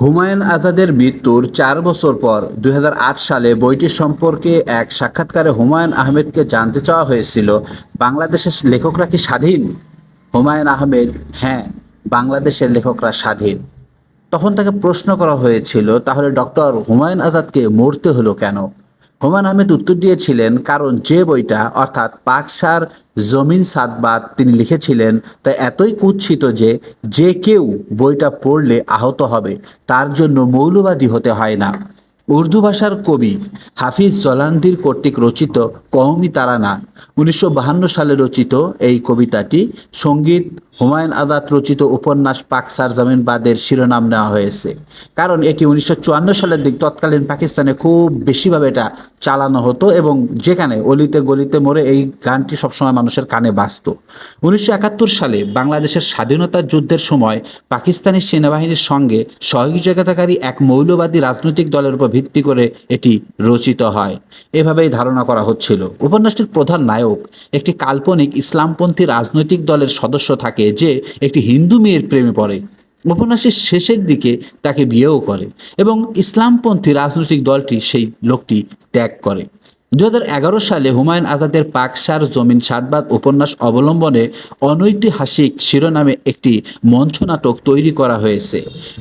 হুমায়ুন আজাদের মৃত্যুর চার বছর পর দুই হাজার আট সালে বইটি সম্পর্কে এক সাক্ষাৎকারে হুমায়ুন আহমেদকে জানতে চাওয়া হয়েছিল, বাংলাদেশের লেখকরা কি স্বাধীন? হুমায়ুন আহমেদ হ্যাঁ বাংলাদেশের লেখকরা স্বাধীন। তখন তাকে প্রশ্ন করা হয়েছিল, তাহলে ডক্টর হুমায়ুন আজাদকে মরতে হলো কেন? হুমায়ুন আহমেদ উত্তর দিয়েছিলেন কারণ যে বইটা, অর্থাৎ পাকসার জমিন সাদবাদ, তিনি লিখেছিলেন, তা এতই কুৎসিত যে যে কেউ বইটা পড়লে আহত হবে, তার জন্য মৌলবাদী হতে হয় না। উর্দু ভাষার কবি হাফিজ জলান্দির কর্তৃক রচিত কওমি তারানা, উনিশশো সালে রচিত এই কবিতাটি সংগীত হুমায়ুন আজাদ রচিত উপন্যাস পাকসার জামিন বাদের শিরোনাম নেওয়া হয়েছে। কারণ এটি উনিশশো চুয়ান্ন সালের দিক, তৎকালীন পাকিস্তানে খুব বেশিভাবে এটা চালানো হতো এবং যেখানে অলিতে গলিতে মোড়ে এই গানটি সবসময় মানুষের কানে বাজত। উনিশশো সালে বাংলাদেশের স্বাধীনতা যুদ্ধের সময় পাকিস্তানি সেনাবাহিনীর সঙ্গে সহযোগিতাকারী এক মৌলবাদী রাজনৈতিক দলের উপর ভিত্তি করে এটি রচিত হয়। এভাবেই ধারণা করা হচ্ছিল। উপন্যাসটির প্রধান নায়ক একটি কাল্পনিক ইসলামপন্থী রাজনৈতিক দলের সদস্য থাকে যে একটি হিন্দু মেয়ের প্রেমে পড়ে। উপন্যাসের শেষের দিকে তাকে বিয়েও করে এবং ইসলামপন্থী রাজনৈতিক দলটি সেই লোকটি ত্যাগ করে। দুই হাজার এগারো সালে হুমায়ুন আজাদের পাকসার জমিন সাতবাদ উপন্যাস অবলম্বনে অনৈতিহাসিক শিরোনামে একটি মঞ্চনাটক তৈরি করা হয়েছে।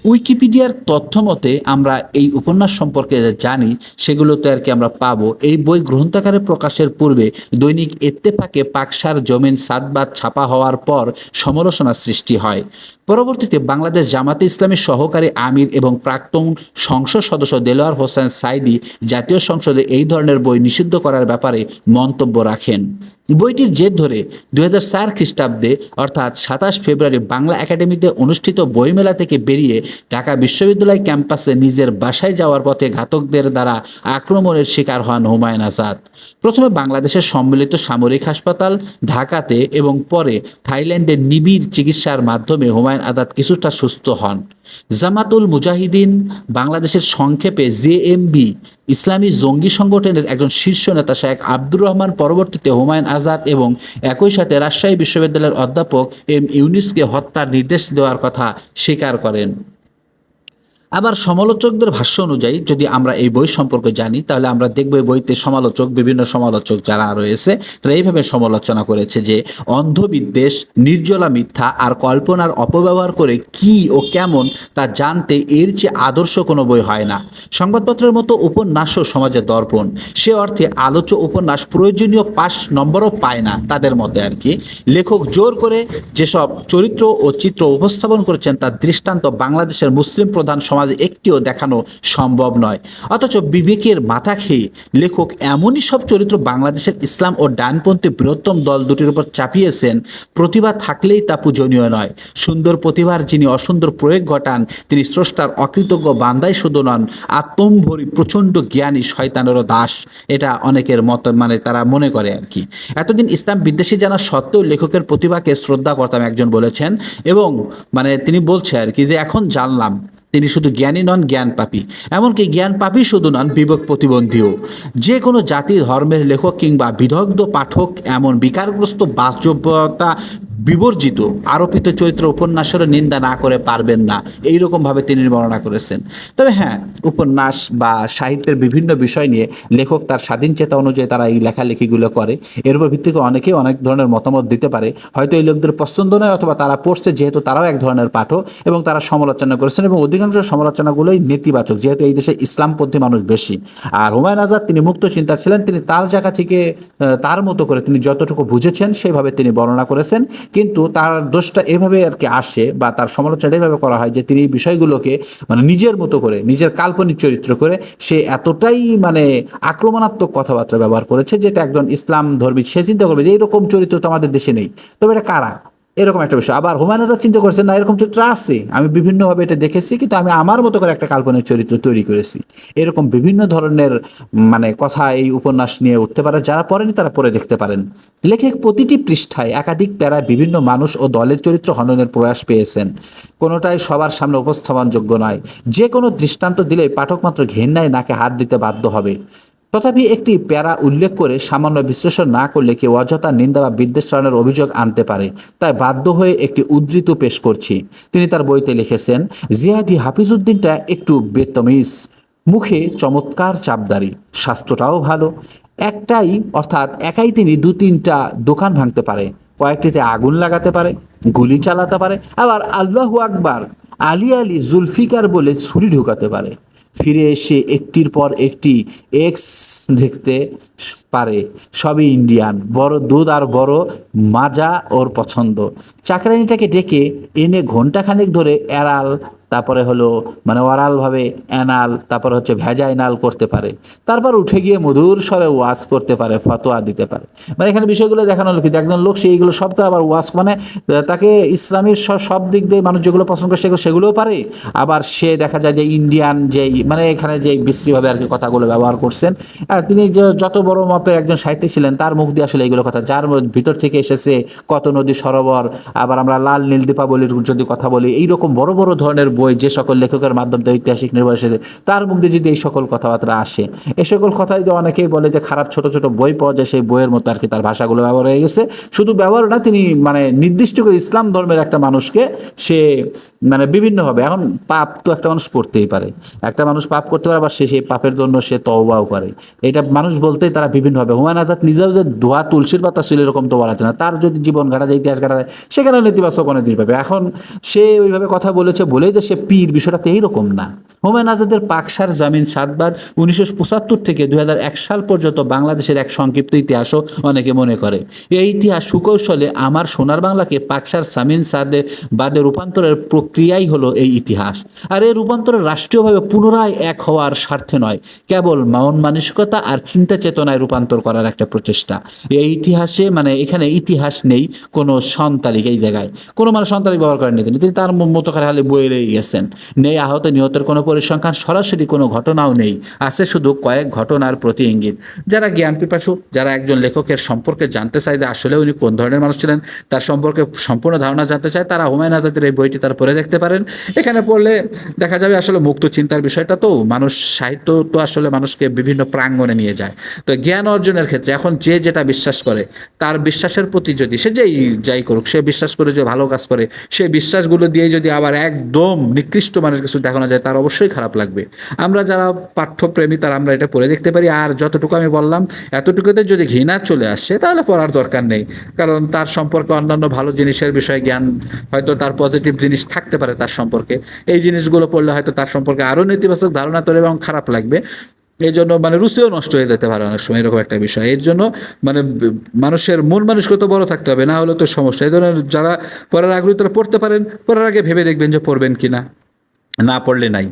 উইকিপিডিয়ার তথ্য মতে আমরা এই উপন্যাস সম্পর্কে জানি, সেগুলোতে আর কি আমরা পাবো। এই বই গ্রন্থাকারে প্রকাশের পূর্বে দৈনিক এত্তেফাকে পাকসার জমিন সাতবাদ ছাপা হওয়ার পর সমালোচনা সৃষ্টি হয়। পরবর্তীতে বাংলাদেশ জামাতে ইসলামী সহকারী আমির এবং প্রাক্তন সংসদ সদস্য দেলোয়ার হোসেন সাইদি জাতীয় সংসদে এই ধরনের বই নিষিদ্ধ করার ব্যাপারে মন্তব্য রাখেন। বইটির জের ধরে দুই হাজার চার খ্রিস্টাব্দে, অর্থাৎ সাতাশ ফেব্রুয়ারি বাংলা একাডেমিতে অনুষ্ঠিত বইমেলা থেকে বেরিয়ে ঢাকা বিশ্ববিদ্যালয় ক্যাম্পাসে নিজের বাসায় যাওয়ার পথে ঘাতকদের দ্বারা আক্রমণের শিকার হন হুমায়ুন আজাদ। প্রথমে বাংলাদেশের সম্মিলিত সামরিক হাসপাতাল, ঢাকাতে এবং পরে থাইল্যান্ডের নিবিড় চিকিৎসার মাধ্যমে হুমায়ুন আজাদ কিছুটা সুস্থ হন। জামাতুল মুজাহিদিন, বাংলাদেশের সংক্ষেপে জেএমবি ইসলামী জঙ্গি সংগঠনের একজন শীর্ষ নেতা শেখ আব্দুর রহমান পরবর্তীতে হুমায়ুন আজাদ এবং একই সাথে রাজশাহী বিশ্ববিদ্যালয়ের অধ্যাপক এম ইউনিসকে হত্যার নির্দেশ দেওয়ার কথা স্বীকার করেন। আবার সমালোচকদের ভাষ্য অনুযায়ী, যদি আমরা এই বই সম্পর্কে জানি, তাহলে আমরা দেখব এই বইতে সমালোচক, বিভিন্ন সমালোচক যারা রয়েছে, তারা এইভাবে সমালোচনা করেছে যে, অন্ধবিদ্বেষ, নির্জলা মিথ্যা আর কল্পনার অপব্যবহার করে কি ও কেমন তা জানতে এর চেয়ে আদর্শ কোনো বই হয় না। সংবাদপত্রের মতো উপন্যাসও সমাজের দর্পণ। সে অর্থে আলোচ্য উপন্যাস প্রয়োজনীয় পাশ নম্বরও পায় না তাদের মতে আর কি। লেখক জোর করে যেসব চরিত্র ও চিত্র উপস্থাপন করেছেন, তার দৃষ্টান্ত বাংলাদেশের মুসলিম প্রধান সমাজে একটিও দেখানো সম্ভব নয়। অথচ বিবেকের মাথা খেয়ে লেখক এমনই সব চরিত্র বাংলাদেশের ইসলাম ও ডানপন্থী বৃহত্তম দল দুটির উপর চাপিয়েছেন, প্রতিভা থাকলেই তা পূজনীয় নয়। সুন্দর প্রতিভার যিনি অসুন্দর প্রয়োগ ঘটান, তিনি স্রষ্টার অকৃতজ্ঞ বান্দাই শুধু নন, আত্মম্ভরি প্রচণ্ড জ্ঞানী শয়তানেরও দাস। এটা অনেকের মত মানে তারা মনে করে আর কি। এতদিন ইসলাম বিদ্বেষী জানা সত্ত্বেও লেখকের প্রতিভাকে শ্রদ্ধা করতাম একজন বলেছেন এবং মানে তিনি বলছে আর কি যে, এখন জানলাম তিনি শুধু জ্ঞানী নন, জ্ঞান পাপী। এমনকি জ্ঞান পাপী শুধু নন, বিবেক প্রতিবন্ধীও। যে কোনো জাতি ধর্মের লেখক কিংবা বিদগ্ধ পাঠক এমন বিকারগ্রস্ত বাস্তবতা বিবর্জিত, আরোপিত চরিত্র উপন্যাসেরও নিন্দা না করে পারবেন না। এই রকমভাবে তিনি বর্ণনা করেছেন। তবে হ্যাঁ উপন্যাস বা সাহিত্যের বিভিন্ন বিষয় নিয়ে লেখক তার স্বাধীন চেতা অনুযায়ী তারা এই লেখালেখিগুলো করে। এর উপর ভিত্তি করে অনেকেই অনেক ধরনের মতামত দিতে পারে। হয়তো এই লোকদের পছন্দ নয় অথবা তারা পড়ছে যেহেতু তারাও এক ধরনের পাঠক এবং তারা সমালোচনা করেছেন এবং অধিকাংশ সমালোচনাগুলোই নেতিবাচক, যেহেতু এই দেশে ইসলামপন্থী মানুষ বেশি। আর হুমায়ুন আজাদ তিনি মুক্ত চিন্তার ছিলেন, তিনি তার জায়গা থেকে তার মতো করে তিনি যতটুকু বুঝেছেন সেভাবে তিনি বর্ণনা করেছেন। কিন্তু তার দোষটা এভাবে আর কি আসে বা তার সমালোচনা এভাবে করা হয় যে তিনি এই বিষয়গুলোকে মানে নিজের মতো করে, নিজের কাল্পনিক চরিত্র করে সে এতটাই মানে আক্রমণাত্মক কথাবার্তা ব্যবহার করেছে যেটা একজন ইসলাম ধর্মী সে চিন্তা করবে যে এরকম চরিত্র তো আমাদের দেশে নেই। তবে এটা কারা? এরকম একটা বিষয়। আবার হুমায়ুন আজাদ চিন্তা করেছেন, না, এরকম চরিত্র আছে। আমি বিভিন্নভাবে এটা দেখেছি, কিন্তু আমি আমার মতো করে একটা কাল্পনিক চরিত্র তৈরি করেছি। এরকম বিভিন্ন ধরনের মানে কথা এই উপন্যাস নিয়ে উঠতে পারে, যারা পড়েনি তারা পড়ে দেখতে পারেন। লেখক প্রতিটি পৃষ্ঠায় একাধিক প্যারায় বিভিন্ন মানুষ ও দলের চরিত্র হননের প্রয়াস পেয়েছেন। কোনোটাই সবার সামনে উপস্থাপনযোগ্য নয়। যে কোনো দৃষ্টান্ত দিলেই পাঠক মাত্র ঘেন্নায় নাকে হাত দিতে বাধ্য হবে। তথাপি একটি প্যারা উল্লেখ করে সামান্য বিশ্লেষণ না করলে কেউ অযথা নিন্দা বা বিদ্বেষ বিদ্বেষণের অভিযোগ আনতে পারে। তাই বাধ্য হয়ে একটি উদ্ধৃত পেশ করছি। তিনি তার বইতে লিখেছেন জিয়াদি হাফিজউদ্দিনটা একটু বেতমিজ, মুখে চমৎকার চাপদারি, স্বাস্থ্যটাও ভালো। একটাই, অর্থাৎ একাই তিনি দু তিনটা দোকান ভাঙতে পারে, কয়েকটিতে আগুন লাগাতে পারে, গুলি চালাতে পারে, আবার আল্লাহু আকবার আলী আলী জুলফিকার বলে ছুরি ঢুকাতে পারে। ফিরে এসে একটির পর একটি এক্স দেখতে পারে। সবই ইন্ডিয়ান। বড় দুধ আর বড় মাজা ওর পছন্দ। চাকরানিটাকে ডেকে এনে ঘন্টাখানেক ধরে এড়াল তারপরে হলো মানে ওরালভাবে অ্যানাল, তারপর হচ্ছে ভেজাইনাল করতে পারে। তারপর উঠে গিয়ে মধুর স্বরে ওয়াশ করতে পারে, ফতোয়া দিতে পারে। মানে এখানে বিষয়গুলো দেখানো হলো কি যে একজন লোক সেইগুলো সব করে আবার ওয়াশ মানে তাকে ইসলামের স- সব দিক দিয়ে মানুষ যেগুলো পছন্দ করে সেগুলো, সেগুলোও পারে। আবার সে দেখা যায় যে ইন্ডিয়ান যেই মানে এখানে যে বিশ্রীভাবে আর কি কথাগুলো ব্যবহার করছেন তিনি যে যত বড় মাপের একজন সাহিত্যিক ছিলেন, তার মুখ দিয়ে আসলে এইগুলো কথা, যার ভিতর থেকে এসেছে কত নদী সরোবর, আবার আমরা লাল নীল দীপাবলির যদি কথা বলি, এইরকম বড় বড় ধরনের বই যে সকল লেখকের মাধ্যমে ঐতিহাসিক নির্ভর এসেছে, তার মুখ দিয়ে যদি এই সকল কথাবার্তা আসে, এ সকল কথাই যে অনেকেই বলে যে খারাপ ছোট ছোট বই পাওয়া যায়, সেই বইয়ের মতো আর কি তার ভাষাগুলো ব্যবহার হয়ে গেছে। শুধু ব্যবহার না, তিনি মানে নির্দিষ্ট করে ইসলাম ধর্মের একটা মানুষকে সে মানে বিভিন্নভাবে, এখন পাপ তো একটা মানুষ করতেই পারে। একটা মানুষ পাপ করতে পারে, আবার সে সেই পাপের জন্য সে তওবাও করে। এটা মানুষ বলতেই তারা বিভিন্নভাবে, হুমায়ুন আজাদ নিজেও যে ধোয়া, তুলসীর পাতা ছিল এরকম তো বলা না। তার যদি জীবন ঘাটা যায়, ইতিহাস ঘাটা যায়, সেখানে নেতিবাচক অনেক দিন পাবে। এখন সে ওইভাবে কথা বলেছে বলেই যে সে পীর বিষয়টা তো এইরকম না। হুমায়ুন আজাদের পাকসার জামিন সাতবার, উনিশশো পঁচাত্তর থেকে দুই এক সাল পর্যন্ত বাংলাদেশের এক সংক্ষিপ্ত ইতিহাসও অনেকে মনে করে। এই ইতিহাস সুকৌশলে আমার সোনার বাংলাকে পাকসার সামিন সাদে বাদে রূপান্তরের প্রক্রিয়াই হলো এই ইতিহাস। আর এই রূপান্তরের রাষ্ট্রীয়ভাবে পুনরায় এক হওয়ার স্বার্থে নয়, কেবল মন মানসিকতা আর চিন্তা চেতনায় রূপান্তর করার একটা প্রচেষ্টা। এই ইতিহাসে মানে এখানে ইতিহাস নেই, কোনো সন্তালিক এই জায়গায়। কোনো মানে সন্তালিক ব্যবহার করেননি তিনি তার মতো করে খালি বয়ে গেছেন নেই আহত নিহতের কোনো পরিসংখ্যান, সরাসরি কোনো ঘটনাও নেই। আছে শুধু কয়েক ঘটনার প্রতি ইঙ্গিত। যারা জ্ঞান পিপাসু, যারা একজন লেখকের সম্পর্কে জানতে চায় যে আসলে উনি কোন ধরনের মানুষ ছিলেন, তার সম্পর্কে সম্পূর্ণ ধারণা জানতে চায়, তারা হুমায়ুন আজাদের এই বইটি তারা পড়ে দেখতে পারেন। এখানে পড়লে দেখা যাবে আসলে মুক্ত চিন্তার বিষয়টা তো, মানুষ সাহিত্য তো আসলে মানুষকে বিভিন্ন প্রাঙ্গণে নিয়ে যায়। তো জ্ঞান অর্জনের ক্ষেত্রে এখন যে যেটা বিশ্বাস করে, তার বিশ্বাসের প্রতি যদি সে যেই যাই করুক, সে বিশ্বাস করে যে ভালো কাজ করে, সে বিশ্বাসগুলো দিয়ে যদি আবার একদম নিকৃষ্ট মানের কিছু দেখানো যায়, তার অবশ্যই খারাপ লাগবে। আমরা যারা পাঠ্যপ্রেমী, তারা আমরা এটা পড়ে দেখতে পারি। আর যতটুকু আমি বললাম, এতটুকুতে যদি ঘৃণা চলে আসে, তাহলে পড়ার দরকার নেই। কারণ তার সম্পর্কে অন্যান্য ভালো জিনিসের বিষয়ে জ্ঞান, হয়তো তার পজিটিভ জিনিস থাকতে পারে তার সম্পর্কে। এই জিনিসগুলো পড়লে হয়তো তার সম্পর্কে আরও নেতিবাচক ধারণা তোলে এবং খারাপ লাগবে। এই জন্য মানে রুচিও নষ্ট হয়ে যেতে পারে অনেক সময়, এরকম একটা বিষয়। এর জন্য মানে মানুষের মন মানুষকে তো বড় থাকতে হবে, না হলে তো সমস্যা। এই জন্য যারা পড়ার আগ্রহী, তারা পড়তে পারেন, পড়ার আগে ভেবে দেখবেন যে পড়বেন কি না না পড়লে নাই।